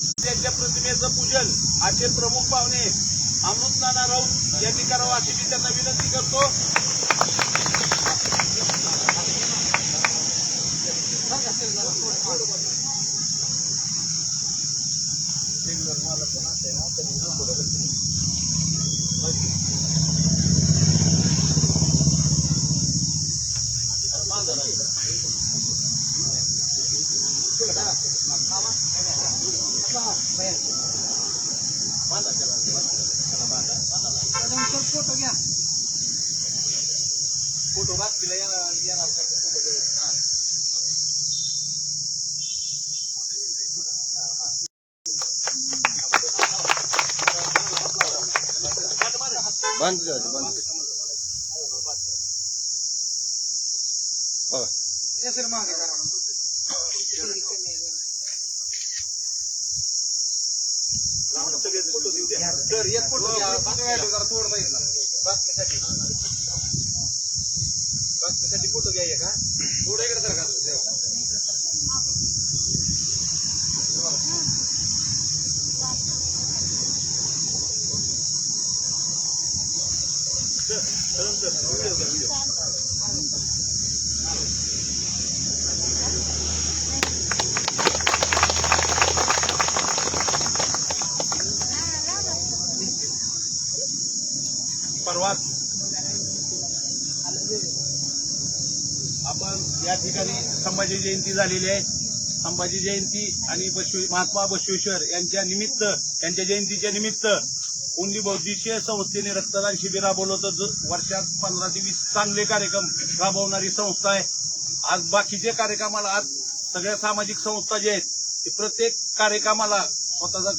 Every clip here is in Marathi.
त्यांच्या प्रतिमेचं पूजन आजचे प्रमुख पाहुणे अमृत नाना राऊत यांनी करावं अशी मी त्यांना विनंती करतो. फोटो बातमीला येणार येणार का? हा. बंद झालं बंद हो सगळेच फोटो देऊ द्या. तर एक फोटो घ्या. बातमीसाठी बातमीसाठी फोटो घ्या एक, हा थोडं इकडे सरका परवाच आपण या ठिकाणी संभाजी जयंती झालेली आहे. संभाजी जयंती आणि बसवे महात्मा बसवेश्वर यांच्या निमित्त यांच्या जयंतीच्या निमित्त उंदी बौद्धिशीय संस्थेने रक्तदान शिबिर राबवलं होतं. जो वर्षात पंधरा ते वीस चांगले कार्यक्रम राबवणारी संस्था आहे. आज बाकीच्या कार्यक्रमाला आज सगळ्या सामाजिक संस्था जे आहेत ते प्रत्येक कार्यक्रमाला स्वतःचा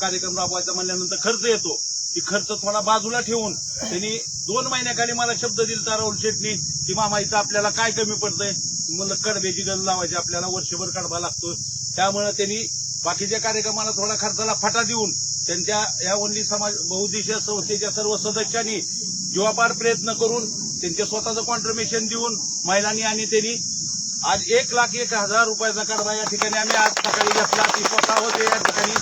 कार्यक्रम राबवायचा म्हणल्यानंतर खर्च येतो. ती खर्च थोडा बाजूला ठेवून त्यांनी दोन महिन्याखाली मला शब्द दिलता राहुल शेटनी की मामा इथं आपल्याला काय कमी पडतंय? मुलं कडब्याची गण लावायची आपल्याला वर्षभर कडबा लागतो त्यामुळे त्यांनी बाकीच्या कार्यक्रमाला थोडा खर्चाला फाटा देऊन त्यांच्या या वनली समाज बहुद्देशीय संस्थेच्या सर्व सदस्यांनी जीवापार प्रयत्न करून त्यांचे स्वतःचं कॉन्ट्रिब्युशन देऊन महिलांनी आणि त्यांनी आज एक लाख एक हजार रुपयाचा कडबा या ठिकाणी आम्ही आज सकाळी घेतला. ती स्वतः होते या ठिकाणी.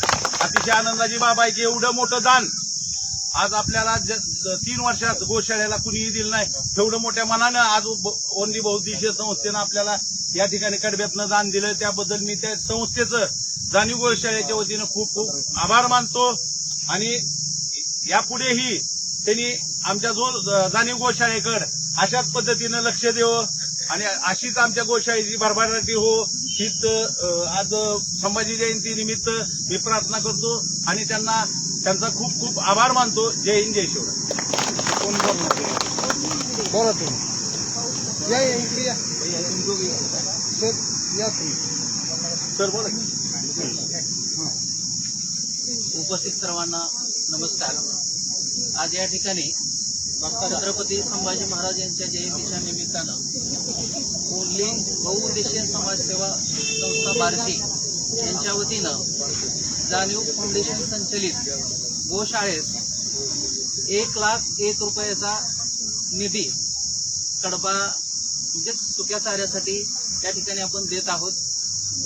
अतिशय आनंदाची बाब आहे की एवढं मोठं दान आज आपल्याला तीन वर्षात गोशाळेला कुणीही दिलं नाही. एवढं मोठ्या मनानं आज ब- बहुद्देशीय संस्थेनं आपल्याला या ठिकाणी कडब्यातनं दान दिलं त्याबद्दल मी त्या संस्थेचं जाणीव गोशाळ्याच्या वतीनं खूप खूप आभार मानतो. आणि यापुढेही त्यांनी आमच्या जो जाणीव गोशाळेकड अशाच पद्धतीनं लक्ष द्यावं आणि अशीच आमच्या गोशाळेची भरभराटी हो हीच आज संभाजी जयंती निमित्त मी प्रार्थना करतो आणि त्यांना त्यांचा खूप खूप आभार मानतो. जय हिंद जय शिवराय. कोण बोलणार आहे? बोला तुम्ही सर या तुम्ही. सर बोला. उपस्थित सर्वांना नमस्कार. आज या ठिकाणी छत्रपती संभाजी महाराज यांच्या जयंतीच्या निमित्तानं ओनली बहुउद्देशीय समाजसेवा संस्था बार्शी यांच्या वतीनं जाणीव फाउंडेशन संचलित गोशाळेस एक लाख एक रुपयाचा निधी कडबा म्हणजे सुक्या चाऱ्यासाठी त्या ठिकाणी आपण देत आहोत.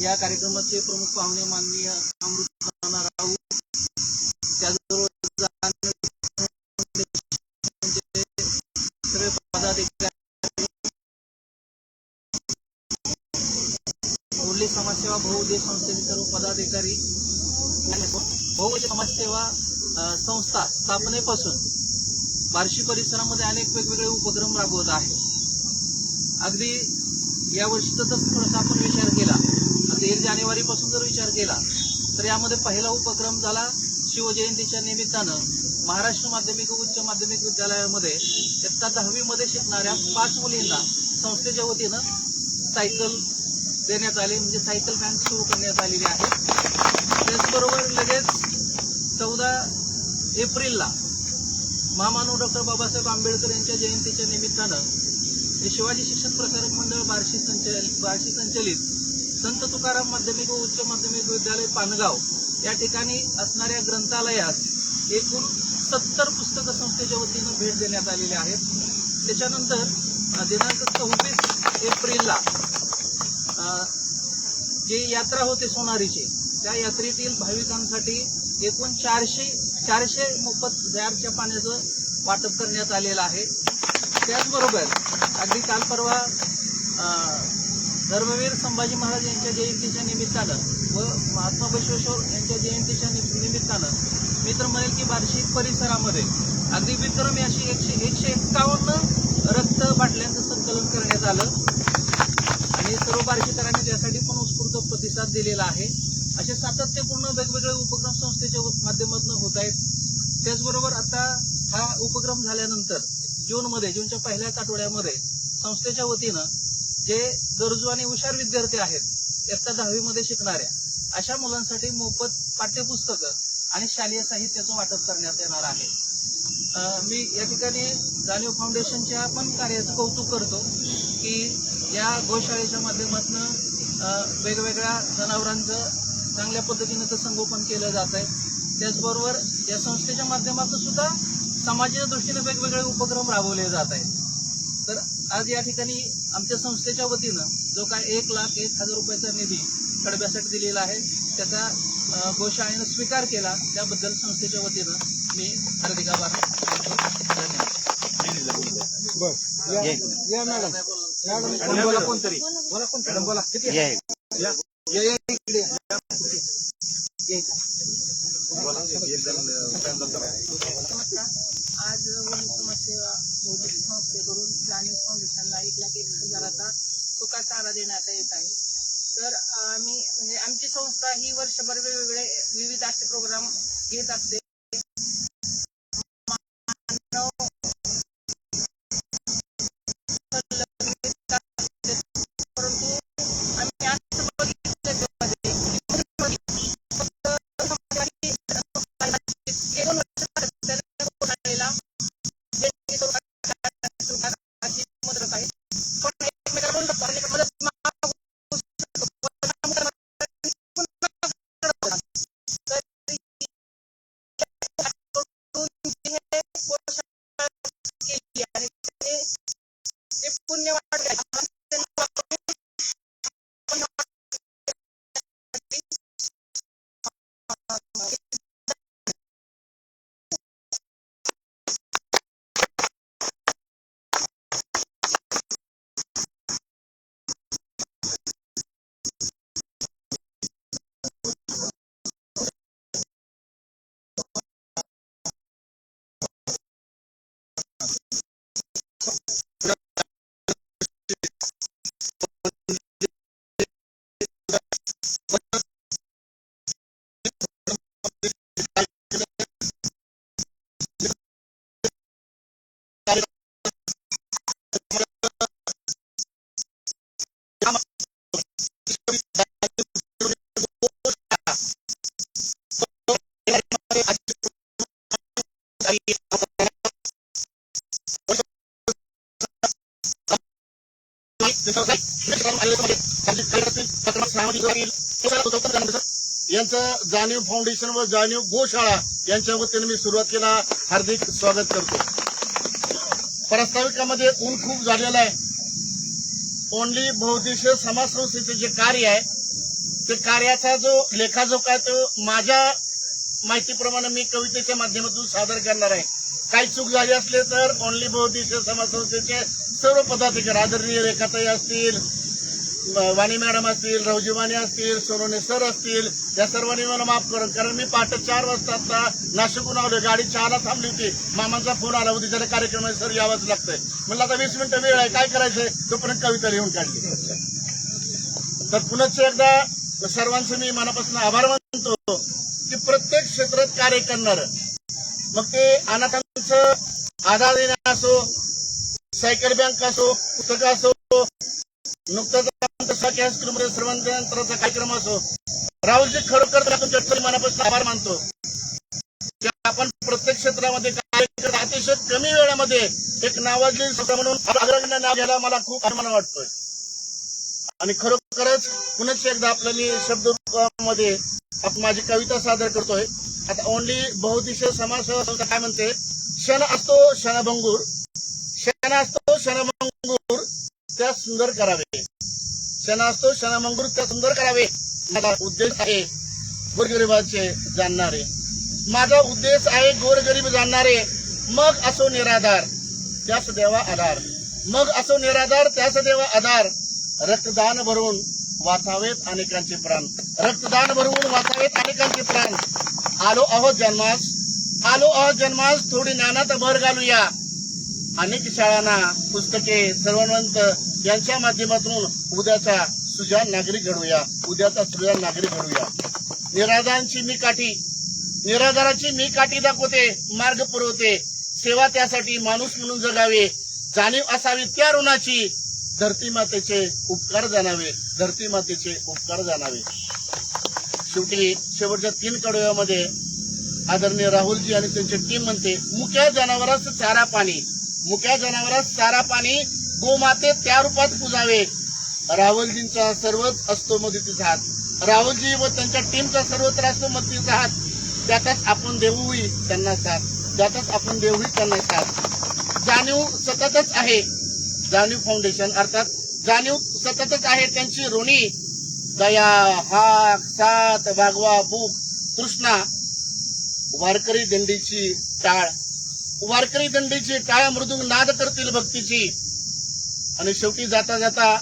या कार्यक्रमाचे प्रमुख पाहुणे माननीय अमृत राऊत. त्याचबरोबर पदाधिकारी ओरली समाजसेवा बहुउद्देश संस्थेचे सर्व पदाधिकारी बहुउद्देश समाजसेवा संस्था स्थापनेपासून बार्शी परिसरामध्ये अनेक वेगवेगळे उपक्रम राबवत आहे. अगदी या वर्षीचा जर थोडासा आपण विचार केला. अगदी एक जानेवारी पासून जर विचार केला तर यामध्ये पहिला उपक्रम झाला शिवजयंतीच्या निमित्तानं महाराष्ट्र माध्यमिक उच्च माध्यमिक विद्यालयामध्ये इयत्ता दहावीमध्ये शिकणाऱ्या पाच मुलींना संस्थेच्या वतीनं सायकल देण्यात आले म्हणजे सायकल व्हॅन सुरू करण्यात आलेली आहे. त्याचबरोबर लगेच चौदा एप्रिलला महामानव डॉक्टर बाबासाहेब आंबेडकर यांच्या जयंतीच्या निमित्तानं हे शिवाजी शिक्षण प्रसारक मंडळ बार्शी संचलित बार्शी संचलित संत तुकाराम माध्यमिक व उच्च माध्यमिक विद्यालय पानगाव या ठिकाणी असणाऱ्या ग्रंथालयास एकूण सत्तर पुस्तक संस्थेच्या वतीनं भेट देण्यात आलेली आहेत. त्याच्यानंतर दिनांक सव्वीस एप्रिलला जी यात्रा होते सोनारीची त्या यात्रेतील भाविकांसाठी एकूण चारशे चारशे मोफत जारच्या पाण्याचं वाटप करण्यात आलेलं आहे. त्याचबरोबर अगदी काल परवा अं, धर्मवीर संभाजी महाराज यांच्या जयंतीच्या निमित्तानं व महात्मा बसवेश्वर यांच्या जयंतीच्या निमित्तानं मी तर म्हणेल की बार्शी परिसरामध्ये अगदी विक्रमी अशी एकशे एकशे एक्कावन्न रक्त बाटल्यांचं संकलन करण्यात आलं. सर्व बार्शीकरांनी त्यासाठी पण उत्स्फूर्त प्रतिसाद दिलेला आहे. असे सातत्यपूर्ण वेगवेगळे उपक्रम संस्थेच्या माध्यमातून होत आहेत. त्याचबरोबर आता हा उपक्रम झाल्यानंतर जूनमध्ये जूनच्या पहिल्याच आठवड्यामध्ये संस्थेच्या वतीनं जे गरजू आणि हुशार विद्यार्थी आहेत इयत्ता दहावीमध्ये शिकणाऱ्या अशा मुलांसाठी मोफत पाठ्यपुस्तकं आणि शालेय साहित्याचं वाटप करण्यात येणार आहे. मी या ठिकाणी जाणीव फाउंडेशनच्या पण कार्याचं कौतुक करतो. की या गोशाळेच्या माध्यमातून वेगवेगळ्या जनावरांचं चांगल्या पद्धतीनं तर संगोपन केलं जात आहे. त्याचबरोबर या संस्थेच्या माध्यमातून सुद्धा समाजाच्या दृष्टीने वेगवेगळे उपक्रम राबवले जात आहेत. तर आज या ठिकाणी आमच्या संस्थेच्या वतीनं जो काय एक लाख एक हजार रुपयाचा निधी कडब्यासाठी दिलेला आहे त्याचा गोशाळेनं स्वीकार केला त्याबद्दल संस्थेच्या वतीनं मी हार्दिक आभार मानतो. धन्यवाद. बोला कोणतरी. बोला कोण मॅडम बोला. किती? या. या इकडे. आज वडील समाजसेवा बौद्धिक संस्थेकडून जाणीव फाउंडेशनला एक लाख एक हजाराचा सुका चारा देण्यात येत आहे. तर आम्ही म्हणजे आमची संस्था ही वर्षभर वेगवेगळे विविध असे प्रोग्राम घेत असते. Gracias. यांचं जाणीव फाउंडेशन व जाणीव गोशाळा यांच्या वतीने मी सुरुवात केला. हार्दिक स्वागत करतो. प्रास्ताविकामध्ये ऊन खूप झालेलं आहे. ओनली बहुद्देशीय समाज संस्थेचे जे कार्य आहे ते कार्याचा जो लेखाजोखा आहे तो माझ्या माहितीप्रमाणे मी कवितेच्या माध्यमातून सादर करणार आहे. काही चूक झाली असले तर ओनली बहुद्देशीय समाज संस्थेचे सर्व पदाधिकारी आदरणीय रेखाताई असतील वाणी मॅडम असतील रवजीवाणी असतील सोनोने सर असतील या सर्वांनी मला माफ करून कारण मी पहाटे चार वाजता आता नाशिकहून आलो गाडी चहाला थांबली होती. मामांचा फोन आला होती. त्याला कार्यक्रम आहे, सर यावंच लागतंय. म्हणलं आता वीस मिनिटं वेळ आहे. काय करायचंय? तोपर्यंत कविता लिहून काढली. तर पुनश्च एकदा सर्वांचे मी मनापासून आभार मानतो की प्रत्येक क्षेत्रात कार्य करणार मग ते अनाथांचं आधार देणं असो सायकल बँक असो पुस्तकं असो नुकताच सर्वांतराचा कार्यक्रम असो. राहुलजी खरोखर तुमच्या मनापासून आभार मानतो. की आपण प्रत्येक क्षेत्रामध्ये कार्य अतिशय कमी वेळामध्ये एक नावाजली संस्था म्हणून अग्रगण्य नाव घ्यायला मला खूप अभिमान वाटतोय. आणि खरोखरच पुन्हा एकदा आपल्या मी शब्दरूपामध्ये आपण माझी कविता सादर करतोय. आता ओनली बहुदिशीय समाज सेवा संस्था काय म्हणते? क्षण असतो क्षणभंगूर. क्षण असतो क्षणभंगूर त्या सुंदर करावे. क्षण असतो क्षणभंगूर त्या सुंदर करावे. माझा उद्देश आहे गोरगरिबाचे जाणणारे. माझा उद्देश आहे गोरगरीब जाणणारे. मग असो निराधार त्यास देवा आधार. मग असो निराधार त्यास देवा आधार. रक्तदान भरून वाचावेत अनेकांचे प्राण. रक्तदान भरून वाचावेत अनेकांचे प्राण. आलो आहोत जन्मास. आलो आहोत जन्मास थोडी ज्ञानात भर घालूया. अनेक शाळांना पुस्तके सर्वंत यांच्या माध्यमातून उद्याचा सुजान नागरिक घडवूया उद्याचा सुजान नागरिक घडवूया निराधारांची मी काठी. निराधाराची मी काठी दाखवते मार्ग पुरवते. सेवा त्यासाठी माणूस म्हणून जगावे. जाणीव असावी त्या ऋणाची. धरती मातेचे उपकार जाणावे. धरती मातेचे उपकार जाणावे. शेवटी शेवटच्या तीन कडव्यामध्ये आदरणीय राहुलजी आणि त्यांची टीम म्हणते मुक्या जनावरास चारा पाणी मुक्या जनावरास चारा पाणी गोमाते त्या रूपात पुजावे. राहुलजींचा सर्वच असतो मदतीचा हात. राहुलजी व त्यांच्या टीमचा सर्वत्र असतो मदतीचा हात. त्यातच आपण देऊही त्यांना साथ. त्यातच आपण देऊही त्यांना साथ. जाणीव सततच आहे. जाणीव फाउंडेशन अर्थात जाणीव सततच आहे त्यांची ऋणी. दया हाक सात वागवा बुक कृष्णा वारकरी दंडीची टाळ. वारकरी दंडीची टाळ मृदुंग नाद करतील भक्तीची. आणि शेवटी जाता जाता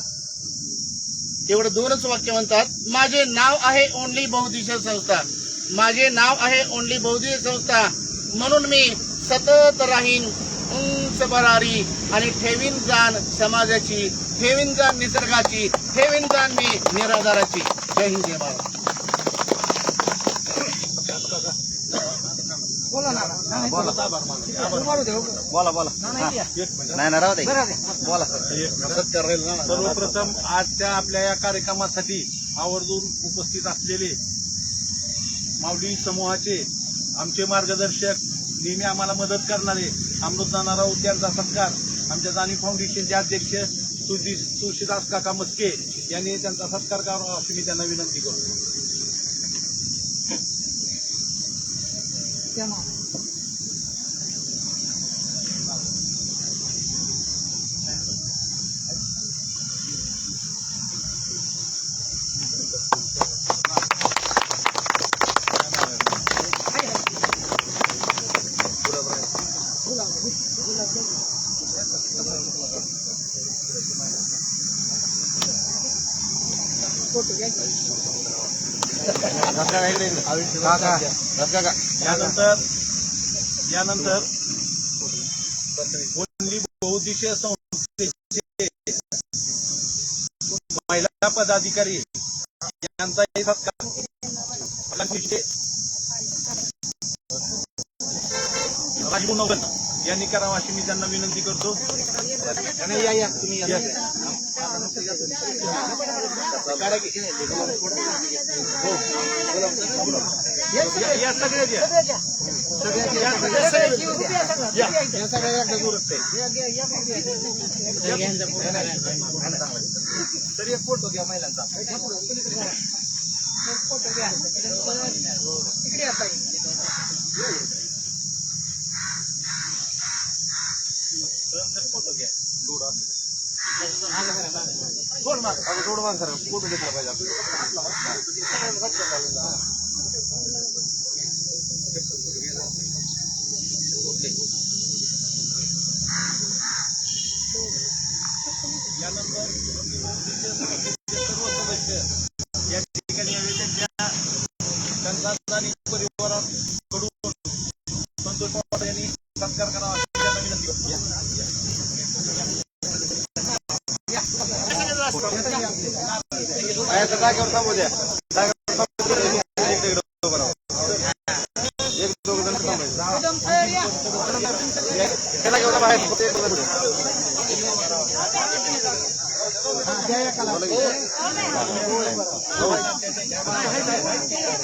एवढं दोनच वाक्य म्हणतात माझे नाव आहे ओनली बहुदिश संस्था. माझे नाव आहे ओनली बहुदिश संस्था. म्हणून मी सतत राहीन उंच भरारी आणि ठेवीन जाण समाजाची ठेवीन जाण निसर्गाची ठेवीन जाण मी निराधाराची. जय हिंद जय महाराज बोला ना बोला. हो. बोला बोला. ना, नाही या. एक मिनिट नाही ना राहू दे. बरं आहे. बोला. सर्वप्रथम आजच्या आपल्या या कार्यक्रमासाठी आवर्जून उपस्थित असलेले माऊली समूहाचे आमचे मार्गदर्शक नेहमी आम्हाला मदत करणारे अमृतनाना राऊत यांचा सत्कार आमच्या जाणी फाउंडेशनचे अध्यक्ष सुधी तुळशीदास काका मस्के यांनी त्यांचा सत्कार करावा अशी मी त्यांना विनंती करतो. यानंतर यानंतर बहुद्देशीय संस्थेचे महिला पदाधिकारी यांचाही सत्कार. यांनी करावं अशी मी त्यांना विनंती करतो या या तुम्ही या. सगळ्यात या. या सगळ्यात सगळ्या एक फोटो घ्या महिलांचा फोटो घ्या या ताई. थोडं मान सर फोटो घेतला पाहिजे यानंतर सर्व सदस्य या ठिकाणी त्यांच्या आणि परिवाराकडून संतोष पवार यांनी सत्कार करावा जागेवर थांबू द्या जागेवर एक दोघ जण थांबायचं या. त्याला घेऊन बाहेर फक्त एक दोघं पुढे.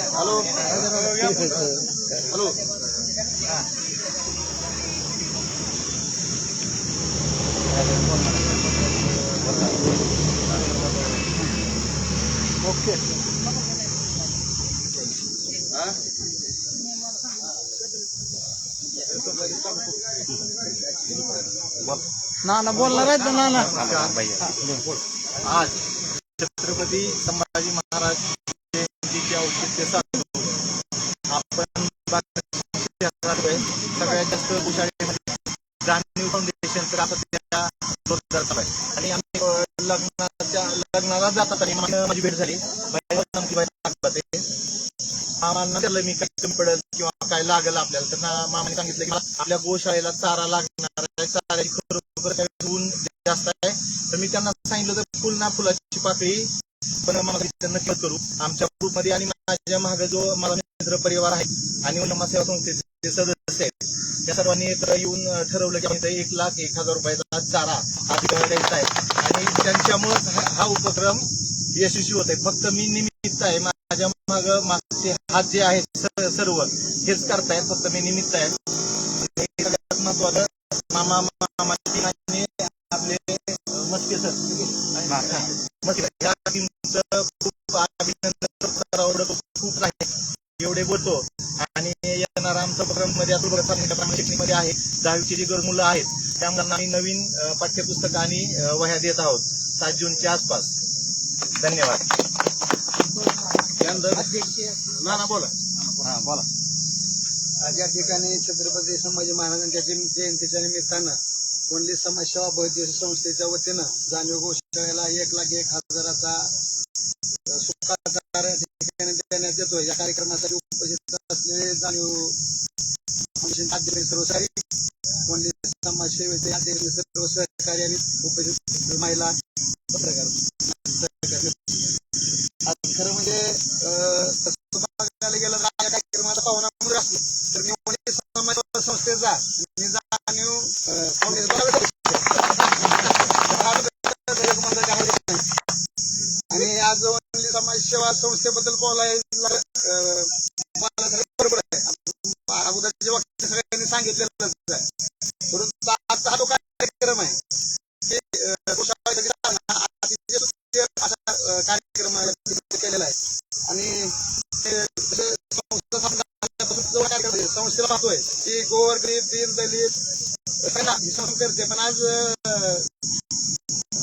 हॅलो हॅलो हा? ना ना बोलणार आहेत ना ना आज छत्रपती संभाजी महाराज जयंतीचे औचित्य साधून आपण सगळ्यात जास्त गोशाळेमध्ये जाणीव फाउंडेशनचं आता त्या रोजगार चालू आहे आणि आम्ही लग्नाच्या लग्नाला जातात आणि माझी भेट झाली. मामांना त्याला मी काय कमी पडेल किंवा काय लागेल आपल्याला. तर ना- मामाने सांगितलं की आपल्या गोशाळेला चारा लागणार आहे चाऱ्याची खरोखर ऊन जास्त आहे. तर मी त्यांना सांगितलं तर फुल ना फुलाची पाकळी पण मला नक्की करू. आमच्या ग्रुपमध्ये आणि माझ्या मागे जो मला मित्र परिवार आहे आणि उन्नमा सेवा संस्थेचे सदस्य आहेत त्या सर्वांनी एकत्र येऊन ठरवलं की आम्ही एक लाख एक हजार रुपयाचा चारा हा द्यायचा आहे. आणि त्यांच्यामुळेच हा हा उपक्रम यशस्वी होत आहे. फक्त मी निमित्त आहे. माझ्या माग मागचे हात जे आहेत स- सर्व हेच करतायत. फक्त मी निमित्त आहे. आणि सगळ्यात महत्वाचं मामा मामा आणि आपले अ, मस्के सर. मस्के या टीमचं खूप अभिनंदन करावं खूप आहे एवढे बोलतो. आणि येणारा आमचा उपक्रममध्ये आता बघा सांगितल्याप्रमाणे मध्ये आहे. दहावीची जी गरज मुलं आहेत त्या मुलांना आम्ही नवीन पाठ्यपुस्तकं आणि वह्या देत आहोत. सात जूनच्या आसपास. धन्यवाद. त्यानंतर ना ना बोला. हा बोला. आज या ठिकाणी छत्रपती संभाजी महाराजांच्या जयं- जयंतीच्या निमित्तानं कोंडली समाजसेवा बौद्ध संस्थेच्या वतीनं जाणीव गोशाळेला एक लाख एक हजाराचा देण्यात येतोय. या कार्यक्रमासाठी उपस्थित असलेले जाणीव फाउंडेशनचे अध्यक्ष सर्व सारी कोंडली समाजसेवेचे सर्व सहकारी आणि उपस्थित महिला पत्रकार खरं म्हणजे बघायला गेलं तर या कार्यक्रमाचा पाहुणा म्हणून असलो तर मी कोणी समाज संस्थेचा मी जाणीव आणि आज समाज सेवा संस्थेबद्दल बोलायला बरोबर आहे. अगोदरचे वक्ते सगळ्यांनी सांगितलेलं परंतु आता हा जो कार्यक्रम आहे ते असा कार्यक्रम केलेला आहे. आणि संस्थेला पाहतोय. की गोर गरीब दीन दलित करते पण आज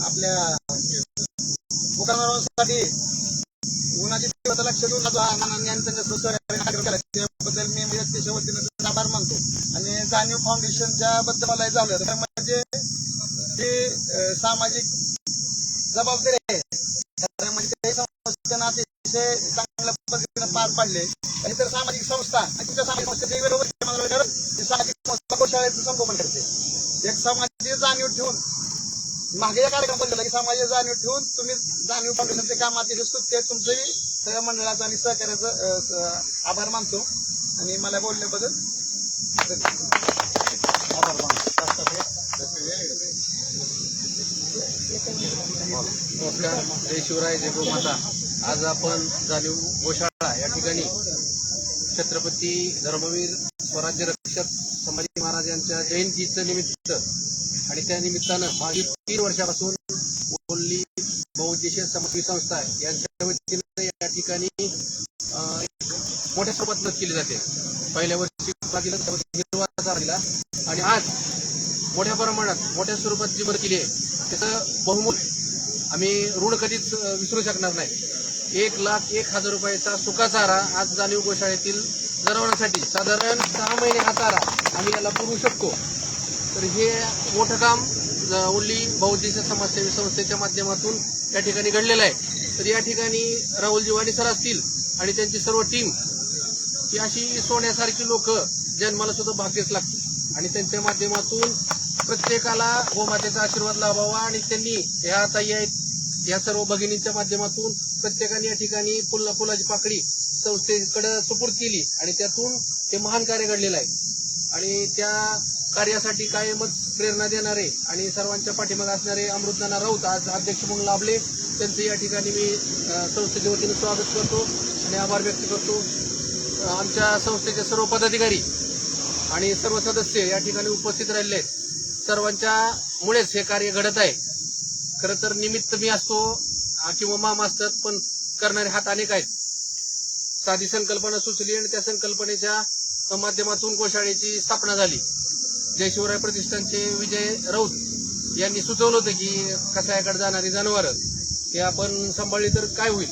आपल्या दुकानदारांसाठी उन्हाची तीव्रता लक्ष देऊन आज त्याबद्दल मी म्हणजे त्याच्या वतीनं आभार मानतो. आणि जाणीव फाउंडेशनच्या बद्दल मला झालं म्हणजे ते सामाजिक जबाबदारी आहे. कारण म्हणजे ते संस्थेनं अतिशय चांगल्या पद्धतीने पार पाडले. आणि इतर सामाजिक संस्था आणि तुमच्या सामाजिक संस्थेचे वेगवेगळे गोष्टी सामाजिक संस्था गोशाळेचं संगोपन करते. एक समाजाची जाणीव ठेवून मागे या कार्यक्रम बदलला की समाजाची जाणीव ठेवून तुम्ही जाणीव फाउंडेशनचे काम अतिशय स्तुत्य आहे तुमचंही. सगळ्या मंडळाचं आणि सहकार्याचं आभार मानतो. आणि मला बोलण्याबद्दल आभार मानतो. नमस्कार जय शिवराय जय गोमाता आज आपण जाणीव गोशाळा या ठिकाणी छत्रपती धर्मवीर स्वराज्य रक्षक संभाजी महाराज यांच्या जयंतीचं निमित्त आणि त्या निमित्तानं मागील तीन वर्षापासून बोलली बहुउद्देशीय समाजसेवी संस्था यांच्या वतीनं या ठिकाणी एक मोठ्या स्वरूपात मदत केली जाते. पहिल्या वर्षी हिरवा दिला आणि आज मोठ्या प्रमाणात मोठ्या स्वरूपात जी भर केली आहे त्याचं बहुमूल्य आम्ही ऋण कधीच विसरू शकणार नाही. एक लाख एक हजार रुपयाचा सुका चारा आज जाणीव गोशाळेतील जनावरांसाठी साधारण सहा महिने हा चारा आम्ही याला पुरवू शकतो. तर हे मोठं काम ज- ओली बहुउद्देशीय समाजसेवी संस्थेच्या माध्यमातून या ठिकाणी घडलेलं आहे. तर या ठिकाणी राहुलजी वाणी सर असतील आणि त्यांची सर्व टीम ही अशी सोन्यासारखी लोक जन्माला सुद्धा भाग्यच लागते. आणि त्यांच्या माध्यमातून प्रत्येकाला गोमातेचा आशीर्वाद लाभावा आणि त्यांनी ह्या आता आहेत या सर्व भगिनींच्या माध्यमातून प्रत्येकाने या ठिकाणी फुल फुलाची पाकळी संस्थेकडे सुपूर्द केली आणि त्यातून ते महान कार्य घडलेलं आहे. आणि त्या कार्यासाठी कायमच प्रेरणा देणारे आणि सर्वांच्या पाठीमागे असणारे अमृतनाना राऊत आज अध्यक्ष म्हणून लाभले. त्यांचं या ठिकाणी मी संस्थेच्या वतीनं स्वागत करतो आणि आभार व्यक्त करतो. आमच्या संस्थेचे सर्व पदाधिकारी आणि सर्व सदस्य या ठिकाणी उपस्थित राहिले आहेत. सर्वांच्या मुळेच हे कार्य घडत आहे. खरं तर निमित्त मी असतो किंवा मामा असतात पण करणारे हात अनेक आहेत. साधी संकल्पना सुचली आणि त्या संकल्पनेच्या माध्यमातून गोशाळेची स्थापना झाली. जय शिवराय प्रतिष्ठानचे विजय राऊत यांनी सुचवलं होतं की कसायाकडे जाणारी जनावरं हे आपण सांभाळली तर काय होईल?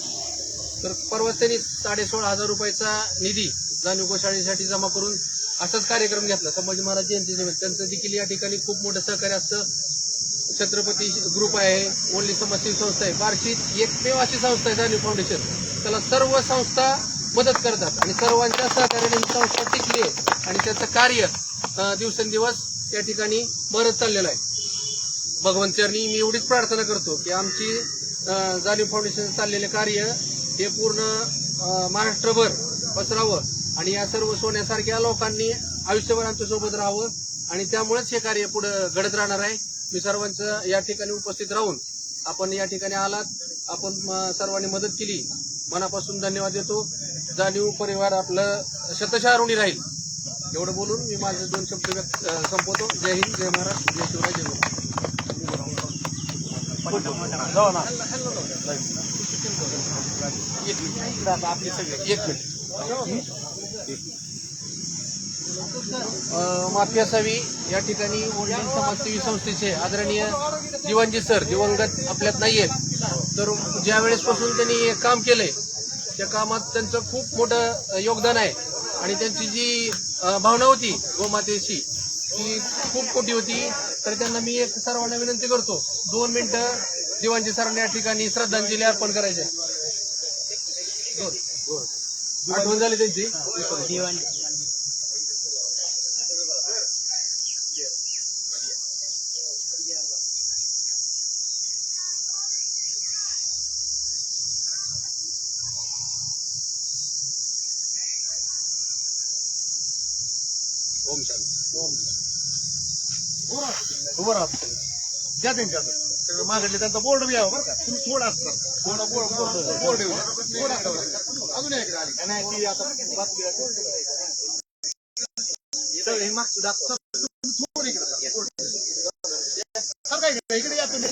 तर परवाच त्यांनी साडे सोळा हजार रुपयाचा निधी जाणीव गोशाळेसाठी जमा करून असाच कार्यक्रम घेतला. संभाजी महाराज जयंती निमित्त. त्यांचं देखील या ठिकाणी खूप मोठं सहकार्य असतं. छत्रपती ग्रुप आहे ओनली समाजसेवी संस्था आहे. बार्शी एकमेव अशी संस्था आहे जाणीव फाउंडेशन. त्याला सर्व संस्था मदत करतात आणि सर्वांच्या सहकार्याने ही संस्था टिकली आहे. आणि त्याचं कार्य दिवसेंदिवस त्या ठिकाणी बरंच चाललेलं आहे. भगवंतचरणी मी एवढीच प्रार्थना करतो की आमची जाणीव फाउंडेशन चाललेले कार्य हे पूर्ण महाराष्ट्रभर पसरावं. आणि या सर्व सोन्यासारख्या लोकांनी आयुष्यभर आमच्यासोबत राहावं आणि त्यामुळेच हे कार्य पुढे घडत राहणार आहे. मी सर्वांचं या ठिकाणी उपस्थित राहून आपण या ठिकाणी आलात. आपण सर्वांनी मदत केली. मनापासून धन्यवाद देतो. जाणीव परिवार आपलं शतशः ऋणी राहील. एवढं बोलून मी माझे दोन शब्द व्यक्त संपवतो. जय हिंद जय महाराष्ट्र जय शिवराय जय महाराज एक मिनिट. माफी असावी या ठिकाणी ओंडी समाजसेवी संस्थेचे आदरणीय जीवनजी सर दिवंगत आपल्यात नाहीयेत. तर ज्या वेळेसपासून त्यांनी काम केलंय त्या कामात त्यांचं खूप मोठं योगदान आहे. आणि त्यांची जी भावना होती गोमातेची ती खूप मोठी होती. तर त्यांना मी एक सर्वांना विनंती करतो दोन मिनिटं दिवाणजी सरांनी या ठिकाणी श्रद्धांजली अर्पण करायचे दोन. आठवण झाली त्यांची? ओम शांती. उभं राहतो द्या त्यांच्या मागडले त्यांचा बोर्ड बी यावं बरं का. तुम्ही थोडं असतात थोडं बोर्ड बोर्ड बोर्ड. थोडं असतं. अजून एक आली नाही ती आता बातमी आहे. सगळे मागचं दाखव. थोडं इकडे? इकडे या तुम्ही.